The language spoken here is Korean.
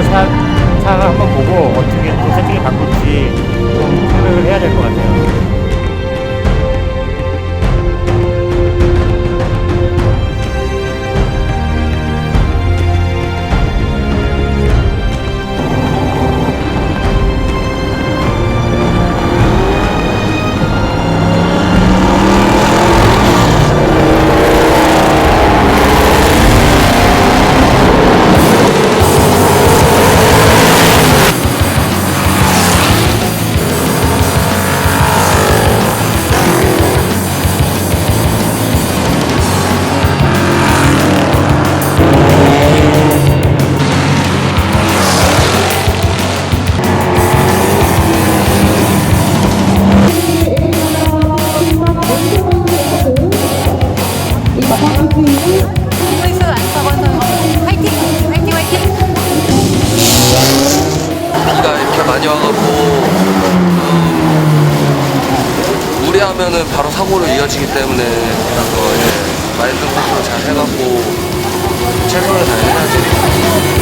거 사, 상황을 한번 보고 어떻게 또 세팅을 바꿀지 비가 이렇게 많이 와갖고 음, 무리하면은 바로 사고로 이어지기 때문에 그래서 예, 마인드 컨트롤 잘 해갖고 최선을 다해야죠.